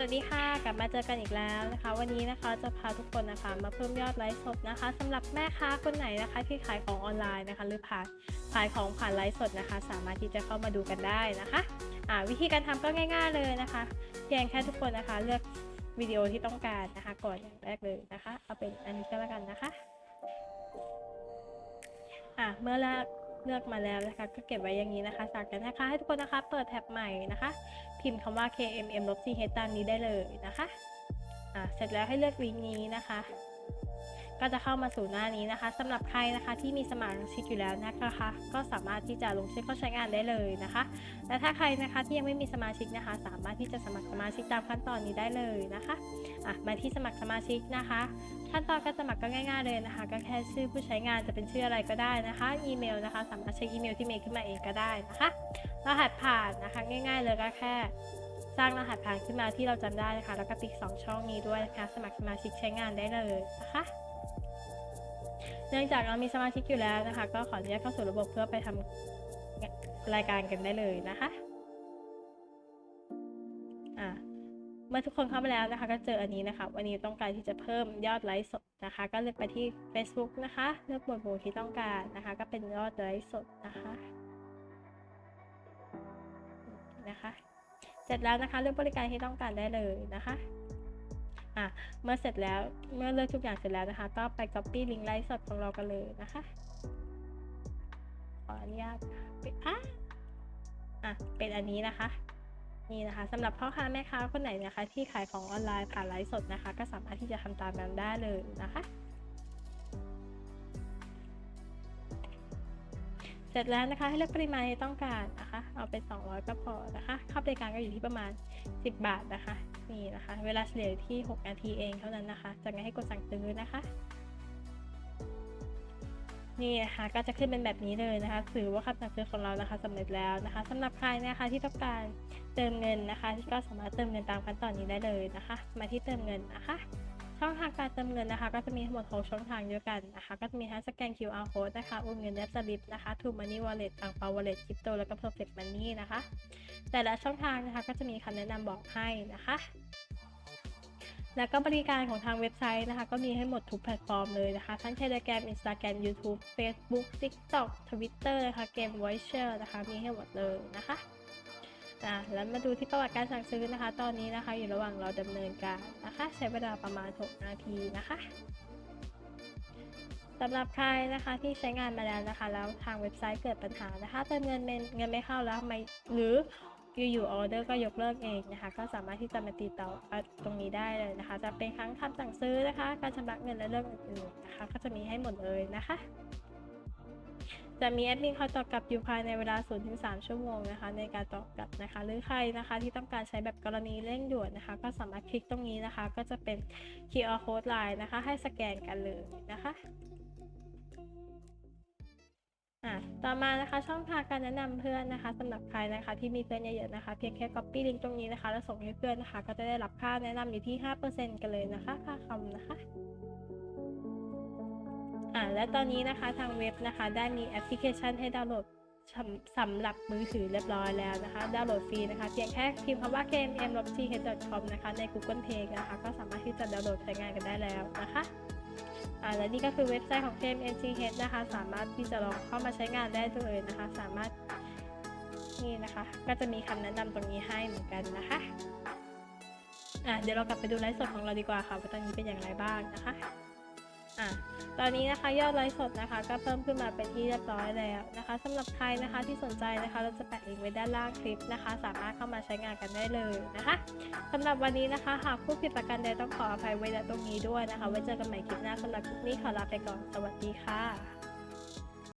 สวัสดีค่ะกลับมาเจอกันอีกแล้วนะคะ วันนี้นะคะจะพาทุกคนนะคะ มาเพิ่มยอดไลฟ์สดนะคะสำหรับแม่ค้าคนไหนนะคะที่ขายของออนไลน์นะคะ หรือผ่านขายของผ่านไลฟ์สดนะคะ สามารถที่จะเข้ามาดูกันได้นะคะอ่าวิธีการทำก็ง่าย ๆเลยนะคะเพียงแค่ทุกคนนะคะ เลือกวิดีโอที่ต้องการนะคะ ก่อนอย่างแรกเลยนะคะ เอาเป็นอันนี้ก็แล้วกันนะคะอ่าเมื่อเลือก เลือกมาแล้วนะคะ ก็เก็บไว้อย่างนี้นะคะจากนั้นนะคะ ให้ทุกคนนะคะเปิดแท็บใหม่นะคะ พิมพ์คำว่า KMM ลบ CH ตามนี้ได้เลยนะคะอ่าเสร็จแล้วให้เลือกลิงก์นี้นะคะ ก็จะเข้ามาสู่หน้านี้นะคะสำหรับใครนะคะที่มีสมาชิกอยู่แล้วนะคะ ก็สามารถที่จะลงชื่อเข้าใช้งานได้เลยนะคะและถ้าใครนะคะที่ยังไม่มีสมาชิกนะคะ สามารถที่จะสมัครสมาชิกตามขั้นตอนนี้ได้เลยนะคะอะมาที่สมัครสมาชิกนะคะ ขั้นตอนการสมัครก็ง่าย ๆเลยนะคะ ก็แค่ชื่อผู้ใช้งานจะเป็นชื่ออะไรก็ได้นะคะ อีเมลนะคะ สามารถใช้อีเมลที่เมย์ขึ้นมาเองก็ได้นะคะรหัสผ่านนะคะง่าย ๆ เลยก็แค่สร้างรหัสผ่านขึ้นมาที่เราจำได้นะคะ แล้วก็ติ๊กสองช่องนี้ด้วยนะคะ สมัครสมาชิกใช้งานได้เลยนะคะ เนื่องจากเรามีสมาชิกอยู่แล้วนะคะ ก็ขออนุญาตเข้าสู่ระบบเพื่อไปทำรายการกันได้เลยนะคะอะเมื่อทุกคนเข้ามาแล้วนะคะ ก็เจออันนี้นะคะ วันนี้ต้องการที่จะเพิ่มยอดไลค์สดนะคะ ก็เลือกไปที่ Facebook นะคะ เลือกหมวดหมู่ที่ต้องการนะคะ ก็เป็นยอดไลค์สดนะคะนะคะ เสร็จแล้วนะคะเลือกบริการที่ต้องการได้เลยนะคะ อะเมื่อเสร็จแล้วเมื่อเลือกทุกอย่างเสร็จแล้วนะคะ ก็ไป copy ลิงก์ไลฟ์สดของเรากันเลยนะคะขออนุญาตปิดอะอะเป็นอันนี้นะคะนี่นะคะสำหรับพ่อค้าแม่ค้าคนไหนนะคะ ที่ขายของออนไลน์ผ่านไลฟ์สดนะคะ ก็สามารถที่จะทำตามนั้นได้เลยนะคะ เสร็จแล้วนะคะให้เลือกปริมาณที่ต้องการนะคะ เอาเป็น200ก็พอนะคะค่าบริการก็อยู่ที่ประมาณ 10 บาทนะคะ นี่นะคะ เวลาเฉลี่ยที่ 6 นาทีเองเท่านั้นนะคะ จากนั้นให้กดสั่งซื้อนะคะ นี่นะคะก็จะขึ้นเป็นแบบนี้เลยนะคะถือว่าคำสั่งซื้อของเรานะคะสำเร็จแล้วนะคะสำหรับใครนะคะที่ต้องการเติมเงินนะคะ ก็สามารถเติมเงินตามขั้นตอนนี้ได้เลยนะคะ มาที่เติมเงินนะคะ ช่องทางการเติมเงินนะคะ ก็จะมีทั้งหมด6ช่องทางด้วยกันนะคะ ก็จะมีทั้งสแกน QR code นะคะโอนเงินแนบสลิปนะคะ True Money Wallet อ่างเปา Wallet คริปโตแล้วก็ Perfect Money นะคะ แต่ละช่องทางนะคะก็จะมีคำแนะนำบอกให้นะคะ แล้วก็บริการของทางเว็บไซต์นะคะ ก็มีให้หมดทุกแพลตฟอร์มเลยนะคะ ทั้ง Telegram Instagram YouTube Facebook TikTok Twitter นะคะเกม Voice นะคะ มีให้หมดเลยนะคะ อะแล้วมาดูที่ประวัติการสั่งซื้อนะคะ ตอนนี้นะคะอยู่ระหว่างเราดำเนินการนะคะ ใช้เวลาประมาณ 6 นาทีนะคะสำหรับใครนะคะที่ใช้งานมาแล้วนะคะ แล้วทางเว็บไซต์เกิดปัญหานะคะเติมเงินเมนเงินไม่เข้าแล้วไม่หรืออยู่ๆออเดอร์ก็ยกเลิกเองนะคะ ก็สามารถที่จะมาติดต่อตรงนี้ได้เลยนะคะ จะเป็นครั้งคำสั่งซื้อนะคะ การชำระเงินและเรื่องอื่นๆนะคะ ก็จะมีให้หมดเลยนะคะ จะมีแอดมินคอยตอบกลับอยู่ภายในเวลา 0-3 ชั่วโมงนะคะในการตอบกลับนะคะ หรือใครนะคะที่ต้องการใช้แบบกรณีเร่งด่วนนะคะ ก็สามารถคลิกตรงนี้นะคะ ก็จะเป็น QR code line นะคะ ให้สแกนกันเลยนะคะอะต่อมานะคะช่องทางการแนะนำเพื่อนนะคะสำหรับใครนะคะที่มีเพื่อนเยอะๆนะคะ เพียงแค่ copy ลิงก์ตรงนี้นะคะ แล้วส่งให้เพื่อนนะคะ ก็จะได้รับค่าแนะนำอยู่ที่ 5%กันเลยนะคะ ค่าคำนะคะ อ่าและตอนนี้นะคะทางเว็บนะคะ ได้มีแอปพลิเคชันให้ดาวน์โหลดสำหรับมือถือเรียบร้อยแล้วนะคะ ดาวน์โหลดฟรีนะคะ เพียงแค่พิมพ์คำว่า kmm.th.com นะคะ ใน Google Play นะคะ ก็สามารถที่จะดาวน์โหลดใช้งานกันได้แล้วนะคะอ่าและนี่ก็คือเว็บไซต์ของ KMNCH นะคะ สามารถที่จะลองเข้ามาใช้งานได้เลยนะคะ สามารถนี่นะคะ ก็จะมีคำแนะนำตรงนี้ให้เหมือนกันนะคะอะเดี๋ยวเรากลับไปดูไลฟ์สดของเราดีกว่าค่ะว่าตอนนี้เป็นอย่างไรบ้างนะคะ อะตอนนี้นะคะยอดไลฟ์สดนะคะ ก็เพิ่มขึ้นมาเป็นที่เรียบร้อยแล้วนะคะสำหรับใครนะคะที่สนใจนะคะ เราจะแปะลิงก์ไว้ด้านล่างคลิปนะคะ สามารถเข้ามาใช้งานกันได้เลยนะคะสำหรับวันนี้นะคะหากผู้ผิดประการใดต้องขออภัยไว้ณตรงนี้ด้วยนะคะไว้เจอกันใหม่คลิปหน้าสำหรับคลิปนี้ขอลาไปก่อนสวัสดีค่ะ